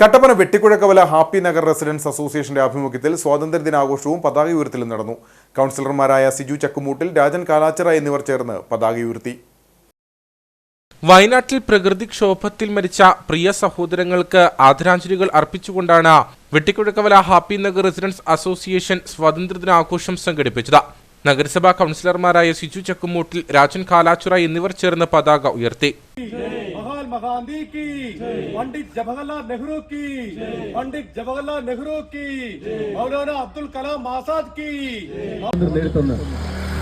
Kattappana Vettikuzhakkavala happy Nagar residence അസോസിയേഷന്റെ ആഭിമുഖ്യത്തിൽ സ്വാതന്ത്ര്യദിനാഘോഷവും പതാക ഉയർത്തലും നടന്നു. കൗൺസിലർമാരായ സിജു ചക്കുമൂട്ടിൽ രാജൻ കാലാച്ചറ എന്നിവർ ചേർന്ന് പതാക ഉയർത്തി. വയനാട്ടിൽ പ്രകൃതിക്ഷോഭത്തിൽ മരിച്ച പ്രിയ സഹോദരങ്ങൾക്ക് ആദരാഞ്ജലികൾ അർപ്പിച്ചുകൊണ്ടാണ് Vettikuzhakkavala happy Nagar residence association സ്വാതന്ത്ര്യദിനാഘോഷം സംഘടിപ്പിച്ചത്. നഗരസഭാ കൗൺസിലർമാരായ സിജു ചക്കുമൂട്ടിൽ രാജൻ കാലാച്ചുറ എന്നിവർ ചേർന്ന് പതാക ഉയർത്തി. महात्मा गांधी की पंडित जवाहरलाल नेहरू की पंडित जवाहरलाल नेहरू की मौलाना अब्दुल कलाम आजाद की നേതൃത്വം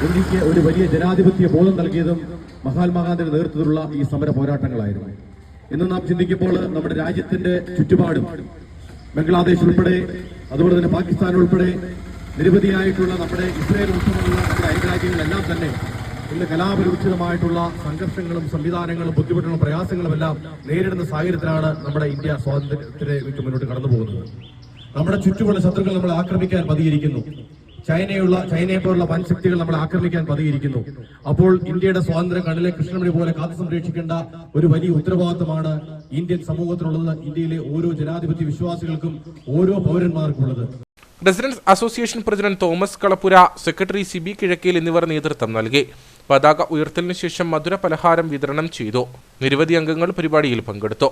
ഇന്ത്യക്ക് ഒരു വലിയ ജനാധിപത്യ ബോധം നൽകിയതും മഹാത്മാഗാന്ധിയുടെ നേതൃത്വത്തിലുള്ള ഈ സമര പോരാട്ടങ്ങളായിരുന്നു ഇന്ന് നാം ചിന്തിക്കുമ്പോൾ നമ്മുടെ രാജ്യത്തിന്റെ ചുറ്റുപാടും ബംഗ്ലാദേശ് ഉൾപ്പെടെ അതുപോലെ തന്നെ പാകിസ്ഥാൻ ഉൾപ്പെടെ നിരവധിയായിട്ടുള്ള നമ്മുടെ ഇസ്രയേൽ ഉൾപ്പെടെയുള്ള നമ്മുടെ അയൽരാജ്യങ്ങളെല്ലാം തന്നെ ഇന്ന് കലാപരിചിതമായിട്ടുള്ള സംഘർഷങ്ങളും സംവിധാനങ്ങളും ബുദ്ധിമുട്ടുകളും പ്രയാസങ്ങളും എല്ലാം നേരിടുന്ന സാഹചര്യത്തിലാണ് നമ്മുടെ ഇന്ത്യ സ്വാതന്ത്ര്യത്തിലേക്ക് മുന്നോട്ട് കടന്നു പോകുന്നത്. നമ്മുടെ ചുറ്റുമുള്ള ശത്രുക്കൾ നമ്മൾ ആക്രമിക്കാൻ പതിയിരിക്കുന്നു. ചൈനയുള്ള ചൈനയെ പോലുള്ള വൻ ശക്തികൾ നമ്മളെ ആക്രമിക്കാൻ പതിയിരിക്കുന്നു. അപ്പോൾ ഇന്ത്യയുടെ സ്വാതന്ത്ര്യം കണ്ണിലെ കൃഷ്ണമണി പോലെ കാത്തു സംരക്ഷിക്കേണ്ട ഒരു വലിയ ഉത്തരവാദിത്തമാണ് ഇന്ത്യൻ സമൂഹത്തിനുള്ളത് ഇന്ത്യയിലെ ഓരോ ജനാധിപത്യ വിശ്വാസികൾക്കും ഓരോ പൗരന്മാർക്കും ഉള്ളത് residence association president Thomas Kalappura secretary Sibi Kizhakkel എന്നിവർ നേതൃത്വം നൽകി. പതാക ഉയർത്തലിനു ശേഷം മധുര പലഹാരം വിതരണം ചെയ്തു. നിരവധി അംഗങ്ങൾ പരിപാടിയിൽ പങ്കെടുത്തു.